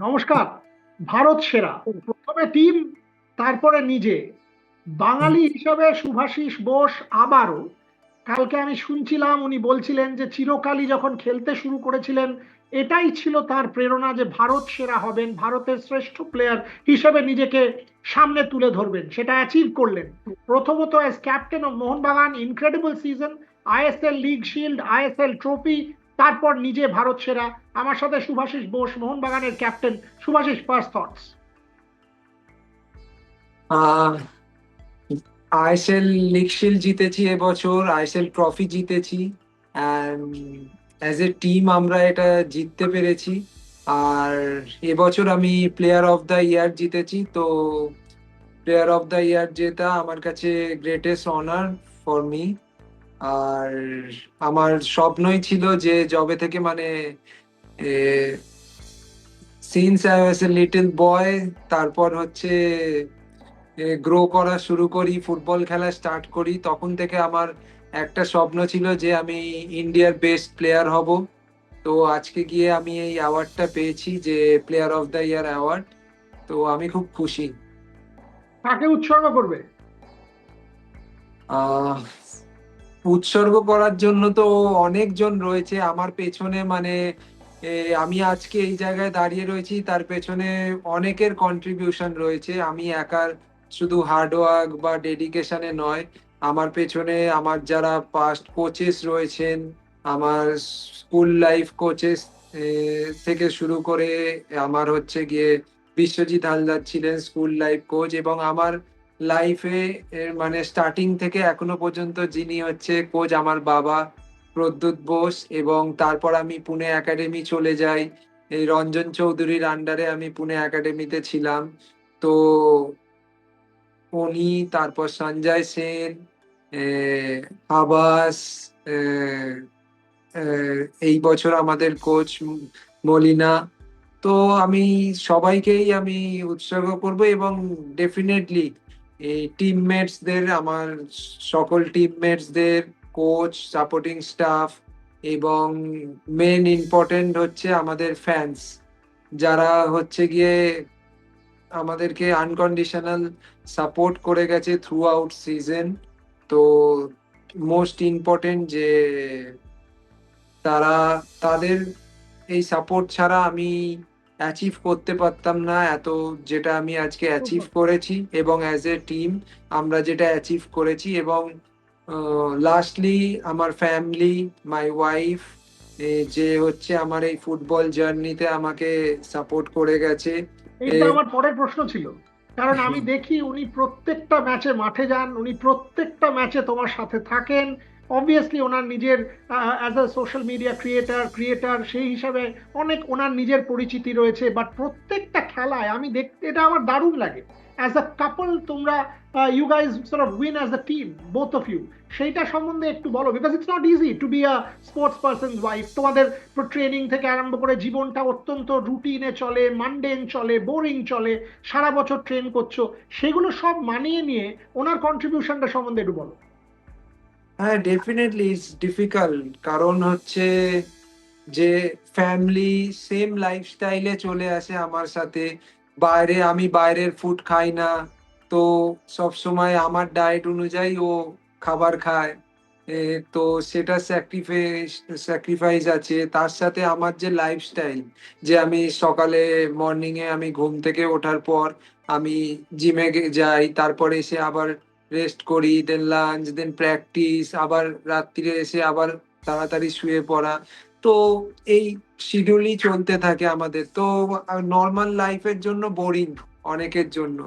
নমস্কার ভারত সেরা প্রথমে টিম তারপরে নিজে। বাঙালি হিসাবে শুভাশিস বোস আবারও। কালকে আমি শুনছিলাম উনি বলছিলেন যে চিরকালই যখন খেলতে শুরু করেছিলেন এটাই ছিল তার প্রেরণা যে ভারত সেরা হবেন ভারতের শ্রেষ্ঠ প্লেয়ার হিসেবে নিজেকে সামনে তুলে ধরবেন। সেটা অ্যাচিভ করলেন। প্রথমত as captain of Mohun Bagan incredible season ISL league shield ISL trophy তারপর নিজে ভারত সেরা। আমার সাথে সুভাষিস বোস, মোহনবাগানের captain Subhasish first thoughts. ISL league shield জিতেছি এবছর, আইএসএল ট্রফি জিতেছি। অ্যাজ এ টিম আমরা এটা জিততে পেরেছি। আর এবছর আমি প্লেয়ার অফ দ্য ইয়ার জিতেছি। তো প্লেয়ার অফ দ্য ইয়ার জেতা আমার কাছে গ্রেটেস্ট অনার ফর মি আর আমার স্বপ্নই ছিল যে জবে থেকে মানে since I was a little boy তারপর হচ্ছে গ্রো করা শুরু করি ফুটবল খেলা স্টার্ট করি তখন থেকে আমার একটা স্বপ্ন ছিল যে আমি ইন্ডিয়ার বেস্ট প্লেয়ার হব। তো আজকে গিয়ে আমি এই অ্যাওয়ার্ডটা পেয়েছি যে player of the year award তো আমি খুব খুশি। কাকে উৎসর্গ করবে? আহ, উৎসর্গ করার জন্য তো অনেকজন রয়েছে। আমার পেছনে মানে আমি আজকে এই জায়গায় দাঁড়িয়ে রয়েছি, তার পেছনে অনেকের কন্ট্রিবিউশন রয়েছে। আমি একার শুধু হার্ডওয়ার্ক বা ডেডিকেশনে নয়, আমার পেছনে আমার যারা পাস্ট কোচেস রয়েছেন, আমার স্কুল লাইফ কোচেস থেকে শুরু করে আমার হচ্ছে গিয়ে বিশ্বজিৎ হালদার ছিলেন স্কুল লাইফ কোচ এবং আমার লাইফে মানে স্টার্টিং থেকে এখনও পর্যন্ত যিনি হচ্ছে কোচ আমার বাবা, প্রদ্যুৎ বোস এবং তারপর আমি পুনে একাডেমি চলে যাই। এই রঞ্জন চৌধুরীর আন্ডারে আমি পুনে একাডেমিতে ছিলাম। তো উনি, তারপর সঞ্জয় সেন আবাস এই বছর আমাদের কোচ মলিনা। তো আমি সবাইকেই আমি উৎসর্গ করব এবং ডেফিনেটলি এই টিমমেটসদের আমার সকল টিমমেটসদের কোচ সাপোর্টিং স্টাফ এবং মেন ইম্পর্টেন্ট হচ্ছে আমাদের ফ্যান্স যারা হচ্ছে গিয়ে আমাদেরকে আনকন্ডিশনাল সাপোর্ট করে গেছে থ্রু আউট সিজন তো মোস্ট ইম্পর্টেন্ট যে তারা, তাদের এই সাপোর্ট ছাড়া আমি অ্যাচিভ করতে পারতাম না এত যেটা আমি আজকে অ্যাচিভ করেছি এবং অ্যাজ এ টিম আমরা যেটা অ্যাচিভ করেছি এবং লাস্টলি আমার ফ্যামিলি মাই ওয়াইফ যে হচ্ছে আমার এই ফুটবল জার্নিতে আমাকে সাপোর্ট করে গেছে। এইটা এ- আমার পরের প্রশ্ন ছিল। কারণ আমি দেখি উনি প্রত্যেকটা ম্যাচে মাঠে যান উনি প্রত্যেকটা ম্যাচে তোমার সাথে থাকেন অবভিয়াসলি ওনার নিজের as a social media creator creator সেই হিসাবে অনেক ওনার নিজের পরিচিতি রয়েছে বাট প্রত্যেকটা খেলায় আমি দেখতে, এটা আমার দারুণ লাগে। অ্যাজ আ কাপল তোমরা you guys sort of win as a team both of you সেইটা সম্বন্ধে একটু বলো because it's not easy to be a sports person wife তোমাদের ট্রেনিং থেকে আরম্ভ করে জীবনটা অত্যন্ত রুটিনে চলে মানডেন চলে বোরিং চলে, সারা বছর ট্রেন করছ, সেগুলো সব মানিয়ে নিয়ে ওনার কন্ট্রিবিউশনটা সম্বন্ধে একটু বলো। হ্যাঁ ডেফিনেটলি ইটস ডিফিকাল্ট কারণ হচ্ছে যে ফ্যামিলি সেম লাইফস্টাইলে চলে আসে আমার সাথে। বাইরে আমি বাইরের ফুড খাই না। তো সব সময় আমার ডায়েট অনুযায়ী ও খাবার খায়। তো সেটা স্যাক্রিফাইস স্যাক্রিফাইস আছে। তার সাথে আমার যে লাইফস্টাইল যে আমি সকালে মর্নিং এ আমি ঘুম থেকে ওঠার পর আমি জিমে যাই, তারপরে এসে আবার রেস্ট করি দেন লাঞ্চ দেন প্র্যাকটিস আবার রাত্রিরে এসে আবার তাড়াতাড়ি শুয়ে পড়া। তো এই শিডিউলই চলতে থাকে আমাদের। তো নর্মাল লাইফের জন্য বোরিং অনেকের জন্য।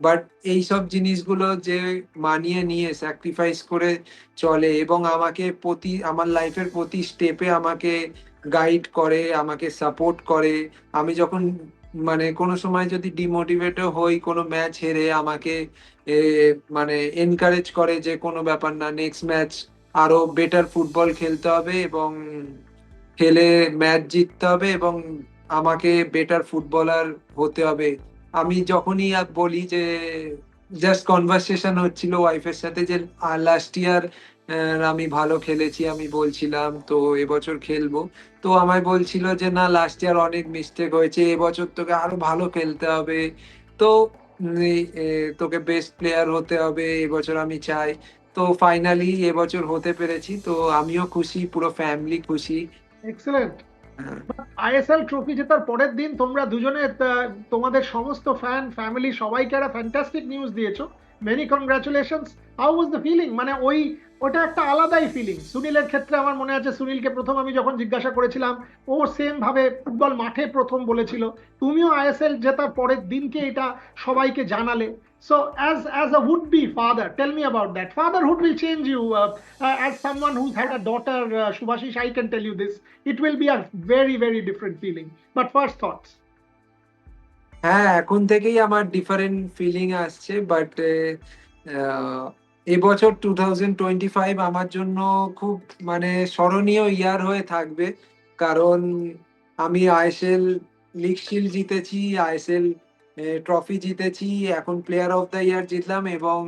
বাট এই সব জিনিসগুলো যে মানিয়ে নিয়ে স্যাক্রিফাইস করে চলে এবং আমাকে প্রতি, আমার লাইফের প্রতি স্টেপে আমাকে গাইড করে, আমাকে সাপোর্ট করে। আমি যখন মানে কোনো সময় যদি ডিমোটিভেটও হই, কোনো ম্যাচ হেরে আমাকে মানে এনকারেজ করে যে কোনো ব্যাপার না নেক্সট ম্যাচ আরও বেটার ফুটবল খেলতে হবে এবং খেলে ম্যাচ জিততে হবে এবং আমাকে বেটার ফুটবলার হতে হবে। আমি যখনই বলি যে জাস্ট কনভারসেশন হচ্ছিল ওয়াইফের সাথে যে লাস্ট ইয়ার আমি ভালো খেলেছি আমি বলছিলাম তো এবছর খেলব? তো আমায় বলছিল যে না লাস্ট ইয়ার অনেক মিস্টেক হয়েছে এবছর তোকে আরও ভালো খেলতে হবে। তো তোকে বেস্ট প্লেয়ার হতে হবে এবছর আমি চাই। তো ফাইনালি এবছর হতে পেরেছি তো আমিও খুশি পুরো ফ্যামিলি খুশি। এক্সেলেন্ট হ্যাঁ। আইএসএল ট্রফি জেতার পরের দিন তোমরা দুজনে তোমাদের সমস্ত ফ্যান ফ্যামিলি সবাইকে একটা ফ্যান্টাস্টিক নিউজ দিয়েছ। Many congratulations how was the feeling মানে ওই ওটা একটা আলাদাই ফিলিং সুনীলের ক্ষেত্রে আমার মনে আছে সুনীলকে প্রথম আমি যখন জিজ্ঞাসা করেছিলাম, ও সেম ভাবে ফুটবল মাঠে প্রথম বলেছিল, তুমিও আইএসএল জেতার পরের দিনকে এটা সবাইকে জানালে। So as as a would be father tell me about that fatherhood will change you as someone who's had a daughter Subhasish I can tell you this it will be a very very different feeling but first thoughts? হ্যাঁ এখন থেকেই আমার different feeling আসছে but এবছর two thousand twenty five আমার জন্য খুব মানে স্মরণীয় ইয়ার হয়ে থাকবে। কারণ আমি আইএসএল লিগ শিল জিতেছি আইএসএল ট্রফি জিতেছি, এখন প্লেয়ার অফ দ্য ইয়ার জিতলাম এবং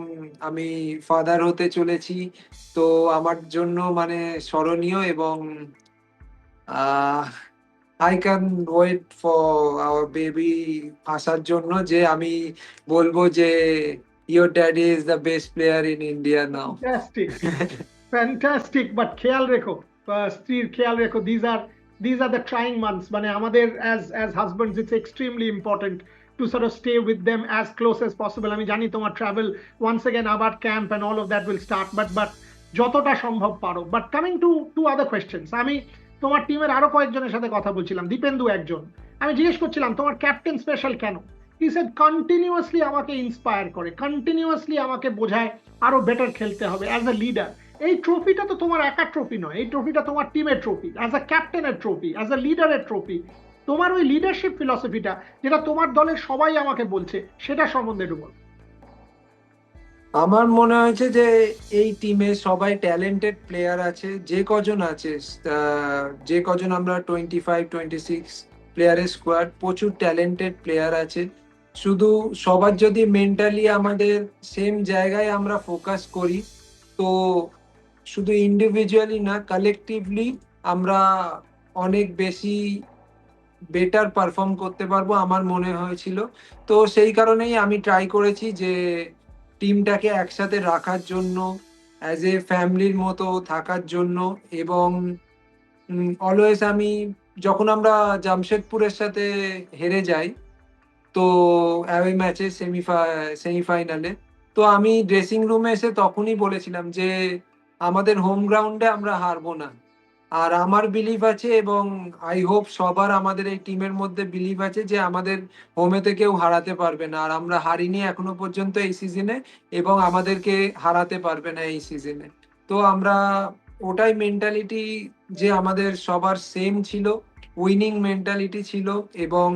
আমি ফাদার হতে চলেছি। তো আমার জন্য মানে স্মরণীয় এবং I can wait for our baby আসার জন্য যে আমি বলব যে your daddy is the best player in India now fantastic fantastic but খেয়াল রেখো স্ত্রীর খেয়াল রেখো these are these are the trying months মানে আমাদের as as husbands it's extremely important to sort of stay with them as close as possible আমি জানি তোমার travel once again আবার camp and all of that will start but but যতটা সম্ভব পারো but coming to two other questions আমি তোমার টিমের আরও কয়েকজনের সাথে কথা বলছিলাম দীপেন্দু একজন আমি জিজ্ঞেস করছিলাম তোমার ক্যাপ্টেন স্পেশাল কেন হি সেড কন্টিনিউয়াসলি আমাকে ইন্সপায়ার করে কন্টিনিউয়াসলি আমাকে বোঝায়, আরও বেটার খেলতে হবে অ্যাজ আ লিডার এই ট্রফিটা তো তোমার একা ট্রফি নয়, এই ট্রফিটা তোমার টিমের ট্রফি অ্যাজ আ ক্যাপ্টেনের ট্রফি অ্যাজ আ লিডারের ট্রফি তোমার ওই লিডারশিপ ফিলসফিটা যেটা তোমার দলের সবাই আমাকে বলছে, সেটা সম্বন্ধে একটু বলো। আমার মনে হয়েছে যে এই টিমে সবাই ট্যালেন্টেড প্লেয়ার আছে, যে কজন আছে যে কজন আমরা টোয়েন্টি ফাইভ টোয়েন্টি সিক্স প্লেয়ারের স্কোয়াড প্রচুর ট্যালেন্টেড প্লেয়ার আছে। শুধু সবার যদি মেন্টালি আমাদের সেম জায়গায় আমরা ফোকাস করি, তো শুধু ইন্ডিভিজুয়ালি না কালেকটিভলি আমরা অনেক বেশি বেটার পারফর্ম করতে পারব আমার মনে হয়েছিল। তো সেই কারণেই আমি ট্রাই করেছি যে টিমটাকে একসাথে রাখার জন্য অ্যাজ এ ফ্যামিলির মতো থাকার জন্য এবং অলওয়েজ আমি যখন আমরা জামশেদপুরের সাথে হেরে যাই তো অ্যাওয়ে ম্যাচে সেমিফা সেমিফাইনালে তো আমি ড্রেসিং রুমে এসে তখনই বলেছিলাম যে, আমাদের হোম গ্রাউন্ডে আমরা হারবো না। আর আমার বিলিভ আছে এবং আই হোপ সবার আমাদের এই টিমের মধ্যে বিলিভ আছে যে, আমাদের হোমেতে কেউ হারাতে পারবে না। আর আমরা হারিনি এখনও পর্যন্ত এই সিজনে এবং আমাদেরকে হারাতে পারবে না এই সিজনে তো আমরা ওটাই মেন্টালিটি যে, আমাদের সবার সেম ছিল উইনিং মেন্টালিটি ছিল এবং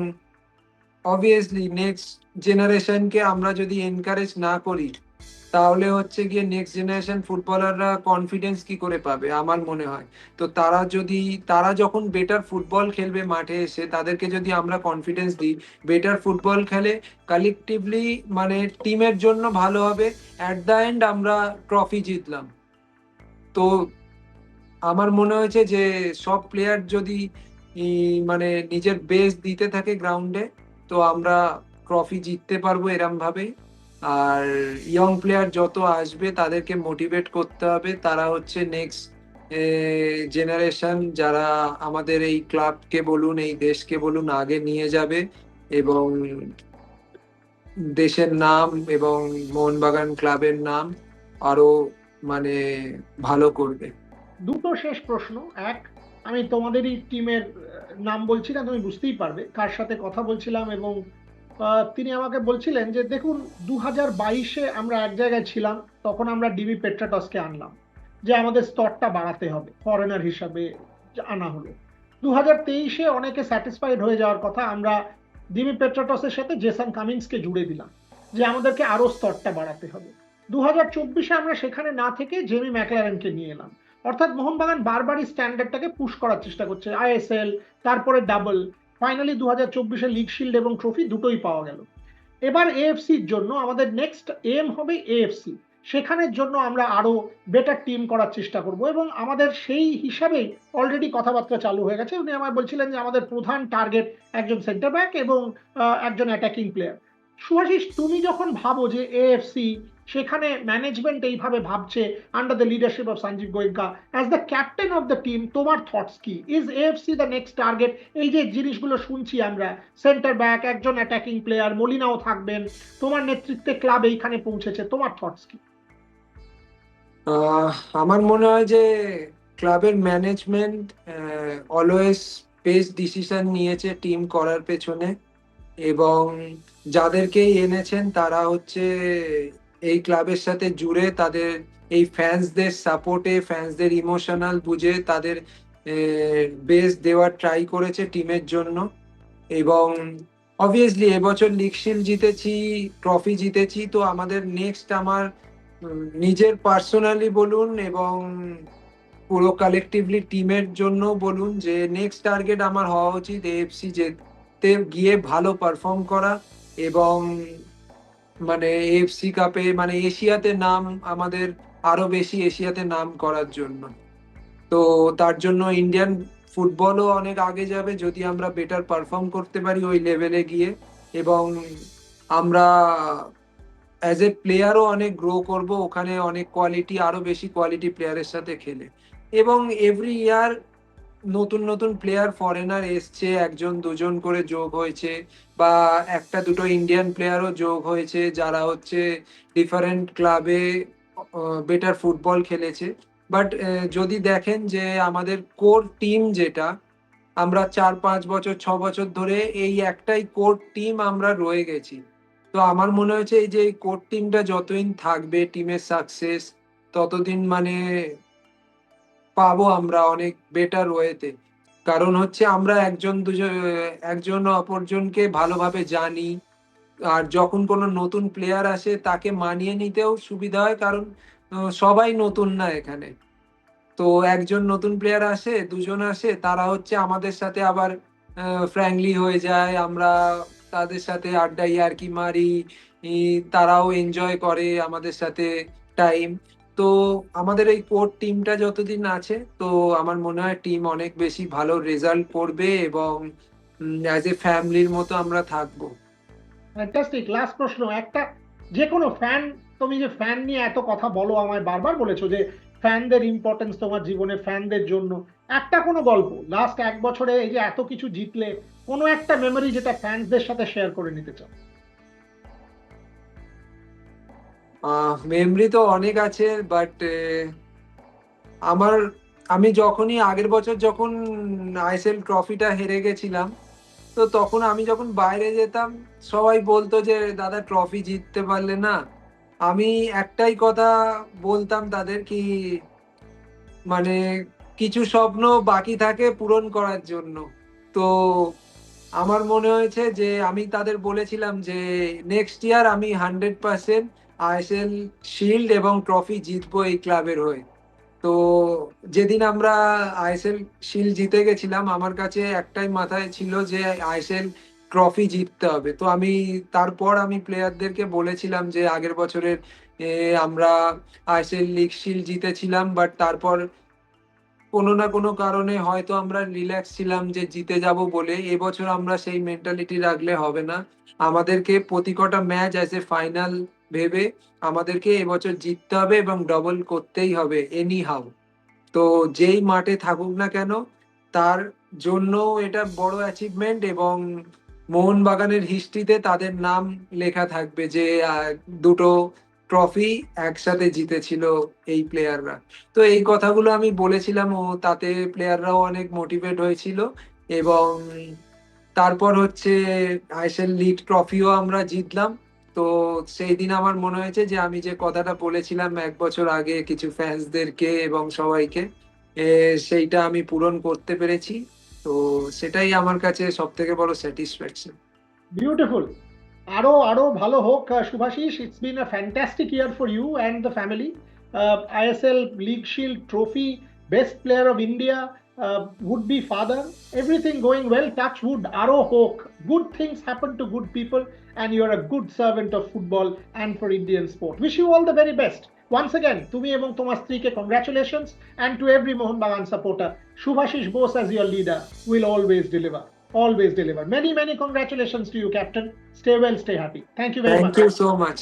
অবভিয়াসলি নেক্সট জেনারেশনকে আমরা যদি এনকারেজ না করি, তাহলে হচ্ছে গিয়ে নেক্সট জেনারেশন ফুটবলাররা কনফিডেন্স কি করে পাবে আমার মনে হয়। তো তারা যদি, তারা যখন বেটার ফুটবল খেলবে মাঠে এসে, তাদেরকে যদি আমরা কনফিডেন্স দিই বেটার ফুটবল খেলে কালেকটিভলি মানে টিমের জন্য ভালো হবে অ্যাট দ্য এন্ড আমরা ট্রফি জিতলাম। তো আমার মনে হয়েছে যে সব প্লেয়ার যদি মানে নিজের বেস দিতে থাকে গ্রাউন্ডে তো আমরা ট্রফি জিততে পারব এরম ভাবেই আর ইয়ং প্লেয়ার যত আসবে, তাদেরকে মোটিভেট করতে হবে। তারা হচ্ছে নেক্সট জেনারেশন যারা আমাদের এই ক্লাবকে বলুন, এই দেশকে বলুন, আগে নিয়ে যাবে এবং দেশের নাম এবং মোহনবাগান ক্লাবের নাম আরও মানে ভালো করবে। দুটো শেষ প্রশ্ন। এক আমি তোমাদেরই টিমের নাম বলছি না, তুমি বুঝতেই পারবে কার সাথে কথা বলছিলাম এবং তিনি আমাকে বলছিলেন যে, দেখুন দু হাজার বাইশে আমরা এক জায়গায় ছিলাম, তখন আমরা ডিবি পেট্রাটসকে আনলাম, যে আমাদের স্তরটা বাড়াতে হবে ফরেনার হিসাবে আনা হলো। দু হাজার তেইশে অনেকে স্যাটিসফাইড হয়ে যাওয়ার কথা আমরা ডিবি পেট্রাটসের সাথে জেসন কামিন্সকে জুড়ে দিলাম, যে আমাদেরকে আরও স্তরটা বাড়াতে হবে। দু হাজার চব্বিশে আমরা সেখানে না থেকে জেমি ম্যাকলারেনকে নিয়ে এলাম। অর্থাৎ মোহনবাগান বারবারই স্ট্যান্ডার্ডটাকে পুশ করার চেষ্টা করছে আইএসএল তারপরে ডাবল ফাইনালি দু হাজার চব্বিশে লিগ শিল্ড এবং ট্রফি দুটোই পাওয়া গেল। এবার এএফসির জন্য আমাদের নেক্সট এম হবে এএফসি সেখানের জন্য আমরা আরও বেটার টিম করার চেষ্টা করব এবং আমাদের সেই হিসাবেই অলরেডি কথাবার্তা চালু হয়ে গেছে। উনি আমায় বলছিলেন যে আমাদের প্রধান টার্গেট একজন সেন্টার ব্যাক এবং একজন অ্যাটাকিং প্লেয়ার সুভাষিস, তুমি যখন ভাবো যে এএফসি সেখানে ম্যানেজমেন্ট এইভাবে ভাবছে under the leadership of Sanjiv Goenka as the captain of the team তোমার থটস কি? Is AFC the next target এই যে জিনিসগুলো শুনছি আমরা সেন্টার ব্যাক একজন অ্যাটাকিং প্লেয়ার মলিনাও থাকবেন, তোমার নেতৃত্বে ক্লাব এইখানে পৌঁছেছে, তোমার থটস কি? আমার মনে হয় যে ক্লাবের ম্যানেজমেন্ট অলওয়েজ বেস্ট ডিসিশন নিয়েছে টিম করার পেছনে এবং যাদেরকে এনেছেন তারা হচ্ছে এই ক্লাবের সাথে জুড়ে তাদের এই ফ্যান্সদের সাপোর্টে ফ্যান্সদের ইমোশনাল বুঝে তাদের বেস দেওয়ার ট্রাই করেছে টিমের জন্য। এবং অবভিয়াসলি এবছর লিগ শিল্ড জিতেছি ট্রফি জিতেছি, তো আমাদের নেক্সট আমার নিজের পার্সোনালি বলুন এবং পুরো কালেকটিভলি টিমের জন্য বলুন যে নেক্সট টার্গেট আমার হওয়া উচিত এএফসি যেতে গিয়ে ভালো পারফর্ম করা এবং মানে এএফসি কাপে মানে এশিয়াতে নাম আমাদের আরও বেশি এশিয়াতে নাম করার জন্য। তো তার জন্য ইন্ডিয়ান ফুটবলও অনেক আগে যাবে যদি আমরা বেটার পারফর্ম করতে পারি ওই লেভেলে গিয়ে। এবং আমরা অ্যাজ এ প্লেয়ারও অনেক গ্রো করব, ওখানে অনেক কোয়ালিটি আরও বেশি কোয়ালিটি প্লেয়ারের সাথে খেলে। এবং এভরি ইয়ার নতুন নতুন প্লেয়ার ফরেনার এসছে, একজন, দুজন করে যোগ হয়েছে বা একটা, দুটো ইন্ডিয়ান প্লেয়ারও যোগ হয়েছে যারা হচ্ছে ডিফারেন্ট ক্লাবে বেটার ফুটবল খেলেছে। বাট যদি দেখেন যে আমাদের কোর টিম যেটা, আমরা চার, পাঁচ বছর, ছ বছর ধরে এই একটাই কোর টিম আমরা রয়ে গেছি। তো আমার মনে হয়েছে এই যে কোর টিমটা যতদিন থাকবে টিমের সাকসেস ততদিন মানে পাবো আমরা অনেক বেটার ওয়েতে কারণ হচ্ছে আমরা একজন দুজন, একজন অপরজনকে ভালোভাবে জানি। আর যখন কোনো নতুন প্লেয়ার আসে, তাকে মানিয়ে নিতেও সুবিধা হয়, কারণ সবাই নতুন না এখানে। তো একজন নতুন প্লেয়ার আসে, দুজন আসে, তারা হচ্ছে আমাদের সাথে আবার ফ্র্যাঙ্কলি হয়ে যায়। আমরা তাদের সাথে আড্ডা ইয়ার্কি মারি। তারাও এনজয় করে আমাদের সাথে টাইম তো আমাদের এই কোর টিমটা যতদিন আছে, তো আমার মনে হয় টিম অনেক বেশি ভালো রেজাল্ট করবে এবং অ্যাজ এ ফ্যামিলির মতো আমরা থাকব। ফ্যান্টাস্টিক লাস্ট প্রশ্ন, একটা যে কোনো ফ্যান তুমি যে ফ্যান নিয়ে এত কথা বলো আমায় বারবার বলেছ যে ফ্যানদের ইম্পর্টেন্স তোমার জীবনে ফ্যানদের জন্য, একটা কোনো গল্প লাস্ট এক বছরে এই যে এত কিছু জিতলে, কোনো একটা মেমরি যেটা ফ্যান্সদের সাথে শেয়ার করে নিতে চাও? মেমরি তো অনেক আছে বাট আমার, আমি যখনই আগের বছর যখন আইএসএল ট্রফিটা হেরে গেছিলাম, তো তখন আমি যখন বাইরে যেতাম, সবাই বলতো যে, দাদা ট্রফি জিততে পারলে না। আমি একটাই কথা বলতাম তাদের কি মানে কিছু স্বপ্ন বাকি থাকে পূরণ করার জন্য। তো আমার মনে হয়েছে যে, আমি তাদের বলেছিলাম যে নেক্সট ইয়ার আমি হান্ড্রেড পার্সেন্ট আইএসএল, শিল্ড এবং ট্রফি জিতবো এই ক্লাবের হয়ে। তো যেদিন আমরা আইএসএল, শিল্ড জিতে গেছিলাম, আমার কাছে একটাই মাথায় ছিল যে আইএসএল ট্রফি জিততে হবে। তো আমি তারপর আমি প্লেয়ারদেরকে বলেছিলাম যে আগের বছরের আমরা আইএসএল লিগ, শিল্ড জিতেছিলাম, বাট তারপর কোনো না কোনো কারণে হয়তো আমরা রিল্যাক্স ছিলাম যে জিতে যাব বলে। এবছর আমরা সেই মেন্টালিটি রাখলে হবে না। আমাদেরকে প্রতি কটা ম্যাচ অ্যাজ এ ফাইনাল ভেবে আমাদেরকে এবছর জিততে হবে এবং ডবল করতেই হবে এনি হাউ তো যেই মাঠে থাকুক না কেন, তার জন্য এটা বড় অ্যাচিভমেন্ট এবং মোহনবাগানের হিস্ট্রিতে তাদের নাম লেখা থাকবে যে দুটো ট্রফি একসাথে জিতেছিল এই প্লেয়াররা তো এই কথাগুলো আমি বলেছিলাম ও তাতে প্লেয়াররাও অনেক মোটিভেট হয়েছিল এবং তারপর হচ্ছে আইএসএল লিগ ট্রফিও আমরা জিতলাম। তো সেই দিন আমার মনে হয়েছে যে আমি যে কথাটা বলেছিলাম এক বছর আগে কিছু ফ্যান্সদেরকে এবং সবাইকে সেইটা আমি পূরণ করতে পেরেছি। তো সেটাই আমার কাছে সব থেকে বড় স্যাটিসফ্যাকশন বিউটিফুল আরও আরও ভালো হোক Subhashis. It's been a fantastic year for you and the family ISL league shield trophy best player of India would be father everything going well touch wood aro hook good things happen to good people and you're a good servant of football and for indian sport wish you all the very best once again তুমি এবং তোমার স্ত্রীকে congratulations and to every Mohun Bagan supporter Subhasish Bose as your leader will always deliver always deliver many many congratulations to you captain stay well stay happy thank you very Thank much you so much.